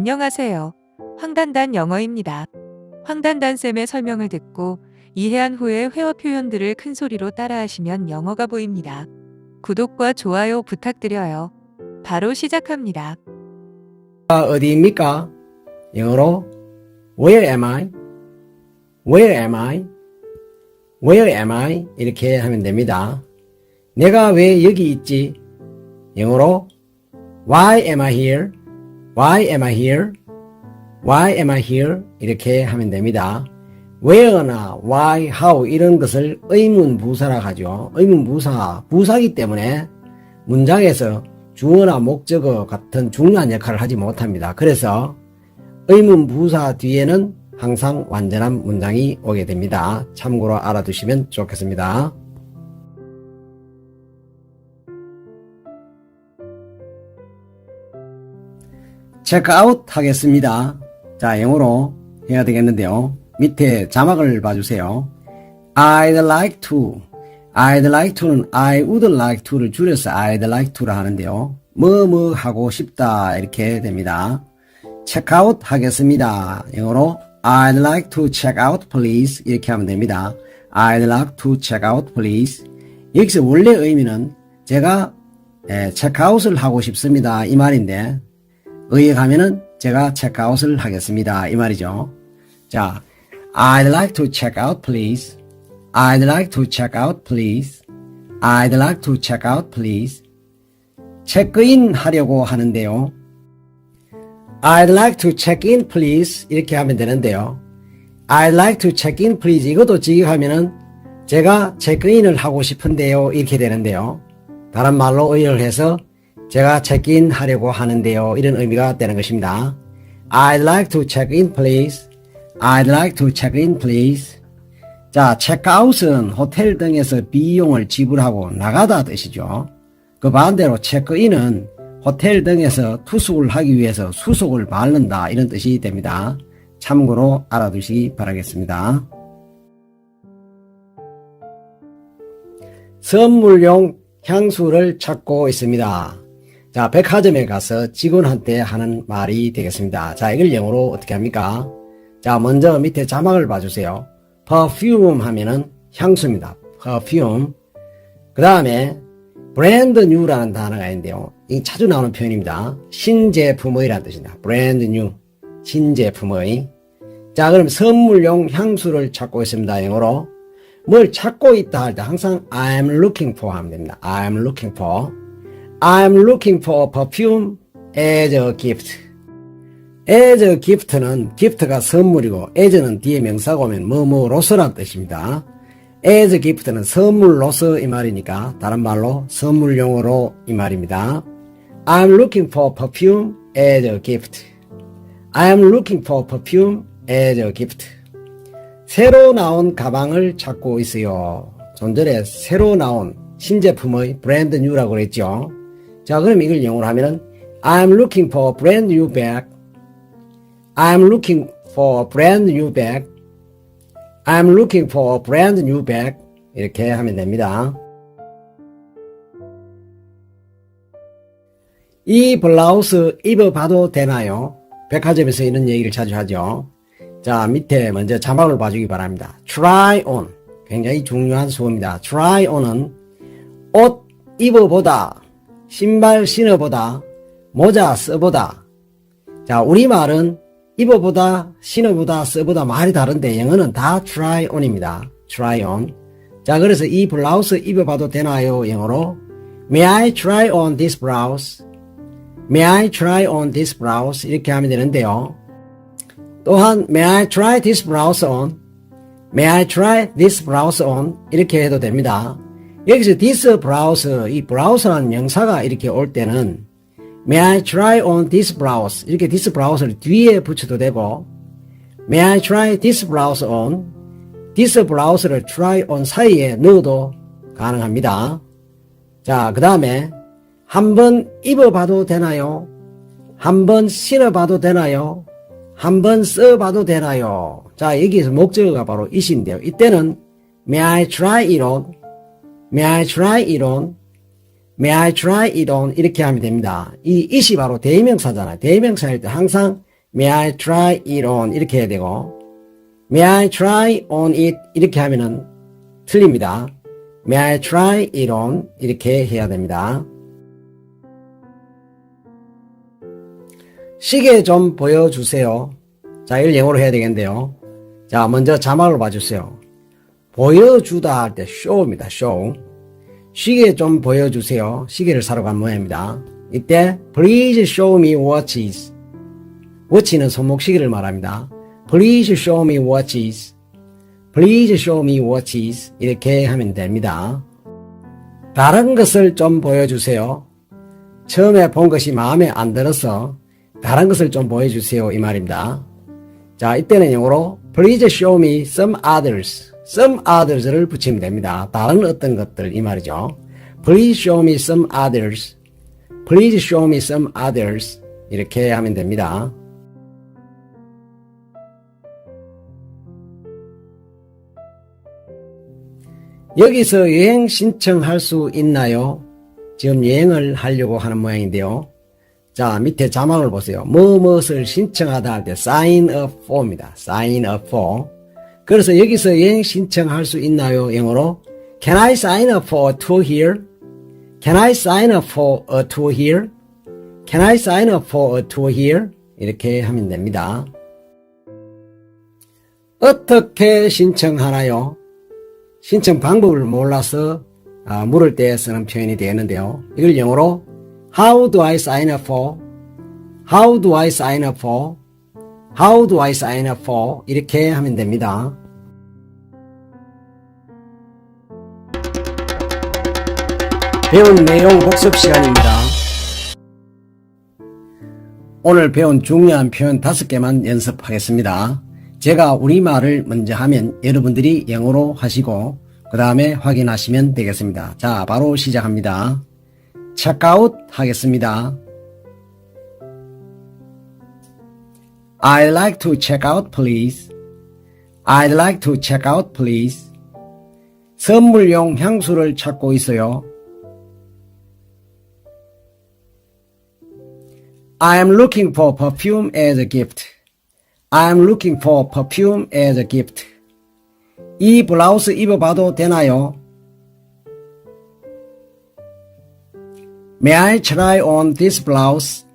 안녕하세요. 황단단 영어입니다. 황단단쌤의 설명을 듣고 이해한 후에 회화 표현들을 큰 소리로 따라하시면 영어가 보입니다. 구독과 좋아요 부탁드려요. 바로 시작합니다. 아, 어디입니까? 영어로 Where am I? Where am I? Where am I? 이렇게 하면 됩니다. 내가 왜 여기 있지? 영어로 Why am I here? Why am I here? Why am I here? 이렇게 하면 됩니다. where나 why, how 이런 것을 의문 부사라 하죠. 의문 부사, 부사기 때문에 문장에서 주어나 목적어 같은 중요한 역할을 하지 못합니다. 그래서 의문 부사 뒤에는 항상 완전한 문장이 오게 됩니다. 참고로 알아두시면 좋겠습니다. 체크아웃 하겠습니다. 자, 영어로 해야 되겠는데요. 밑에 자막을 봐주세요. I'd like to. I'd like to는 I would like to를 줄여서 I'd like to를 하는데요. 뭐 뭐 하고 싶다 이렇게 됩니다. 체크아웃 하겠습니다. 영어로 I'd like to check out please 이렇게 하면 됩니다. I'd like to check out please. 여기서 원래 의미는 제가 에, 체크아웃을 하고 싶습니다 이 말인데 의에 가면은 제가 체크아웃을 하겠습니다 이 말이죠. 자, I'd like to check out please. I'd like to check out please. I'd like to check out please. 체크인 하려고 하는데요. I'd like to check in please 이렇게 하면 되는데요. I'd like to check in please 이것도 직역하면은 제가 체크인을 하고 싶은데요 이렇게 되는데요. 다른 말로 의역을 해서 제가 체크인 하려고 하는데요 이런 의미가 되는 것입니다. I'd like to check in please. I'd like to check in please. 자, 체크아웃은 호텔 등에서 비용을 지불하고 나가다 뜻이죠. 그 반대로 체크인은 호텔 등에서 투숙을 하기 위해서 수속을 바른다 이런 뜻이 됩니다. 참고로 알아두시기 바라겠습니다. 선물용 향수를 찾고 있습니다. 자, 백화점에 가서 직원한테 하는 말이 되겠습니다. 자, 이걸 영어로 어떻게 합니까? 자, 먼저 밑에 자막을 봐주세요. perfume 하면은 향수입니다. perfume. 그 다음에 brand new라는 단어가 있는데요. 이 자주 나오는 표현입니다. 신제품의라는 뜻입니다. brand new. 신제품의. 자, 그럼 선물용 향수를 찾고 있습니다. 영어로. 뭘 찾고 있다 할 때 항상 I'm looking for 하면 됩니다. I'm looking for. I'm looking for perfume as a gift. as a gift는 gift가 선물이고 as는 뒤에 명사가 오면 뭐뭐로서란 뜻입니다. as a gift는 선물로서 이 말이니까 다른 말로 선물용으로 이 말입니다. I'm looking for perfume as a gift. I'm looking for perfume as a gift. 새로 나온 가방을 찾고 있어요. 좀 전에 새로 나온 신제품의 브랜드 뉴라고 그랬죠. 자, 그럼 이걸 영어로 하면은 I'm looking for a brand new bag. I'm looking for a brand new bag. I'm looking for a brand new bag. 이렇게 하면 됩니다. 이 블라우스 입어봐도 되나요? 백화점에서 이런 얘기를 자주 하죠. 자, 밑에 먼저 자막을 봐주기 바랍니다. try on. 굉장히 중요한 수어입니다. try on은 옷 입어보다, 신발 신어보다, 모자 써보다. 자, 우리말은 입어보다, 신어보다, 써보다 말이 다른데 영어는 다 try on입니다. try on. 자, 그래서 이 블라우스 입어봐도 되나요? 영어로 May I try on this blouse? May I try on this blouse? 이렇게 하면 되는데요. 또한 May I try this blouse on? May I try this blouse on? 이렇게 해도 됩니다. 여기서 this blouse, 이 blouse라는 명사가 이렇게 올 때는 May I try on this blouse? 이렇게 this blouse를 뒤에 붙여도 되고 May I try this blouse on? this blouse를 try on 사이에 넣어도 가능합니다. 자, 그 다음에 한 번 입어봐도 되나요? 한 번 신어봐도 되나요? 한 번 써봐도 되나요? 자, 여기에서 목적어가 바로 it인데요. 이때는 May I try it on? May I try it on? May I try it on? 이렇게 하면 됩니다. 이 it이 바로 대명사잖아요. 대명사일 때 항상 May I try it on 이렇게 해야 되고 May I try on it 이렇게 하면은 틀립니다. May I try it on 이렇게 해야 됩니다. 시계 좀 보여주세요. 자, 이걸 영어로 해야 되겠는데요. 자, 먼저 자막을 봐주세요. 보여주다 할때 show입니다. show. 시계 좀 보여주세요. 시계를 사러 간 모양입니다. 이때 please show me watches. watch는 손목 시계를 말합니다. Please show me watches. Please show me watches. 이렇게 하면 됩니다. 다른 것을 좀 보여주세요. 처음에 본 것이 마음에 안 들어서 다른 것을 좀 보여주세요. 이 말입니다. 자, 이때는 영어로 Please show me some others. Some others를 붙이면 됩니다. 다른 어떤 것들 이 말이죠. Please show me some others. Please show me some others. 이렇게 하면 됩니다. 여기서 여행 신청할 수 있나요? 지금 여행을 하려고 하는 모양인데요. 자, 밑에 자막을 보세요. 뭐 무엇을 신청하다 할 때 sign up for입니다. sign up for. 그래서 여기서 여행 신청할 수 있나요? 영어로 Can I sign up for a tour here? Can I sign up for a tour here? Can I sign up for a tour here? 이렇게 하면 됩니다. 어떻게 신청하나요? 신청 방법을 몰라서 아, 물을 때 쓰는 표현이 되는데요. 이걸 영어로 How do I sign up for? How do I sign up for? How do I sign up for? 이렇게 하면 됩니다. 배운 내용 복습 시간입니다. 오늘 배운 중요한 표현 다섯 개만 연습하겠습니다. 제가 우리말을 먼저 하면 여러분들이 영어로 하시고 그 다음에 확인하시면 되겠습니다. 자, 바로 시작합니다. 체크아웃 하겠습니다. I'd like to check out, please. I'd like to check out, please. 선물용 향수를 찾고 있어요. I am looking for perfume as a gift. I am looking for perfume as a gift. 이 블라우스 입어봐도 되나요? May I try on this blouse?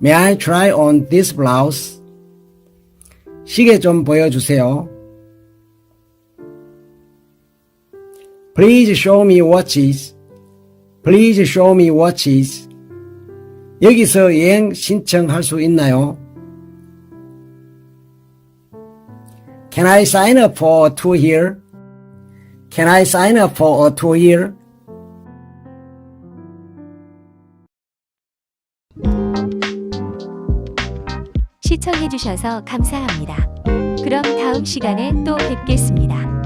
May I try on this blouse? 시계 좀 보여주세요. Please show me watches. Please show me watches. 여기서 여행 신청할 수 있나요? Can I sign up for a tour here? Can I sign up for a tour here? 시청해주셔서 감사합니다. 그럼 다음 시간에 또 뵙겠습니다.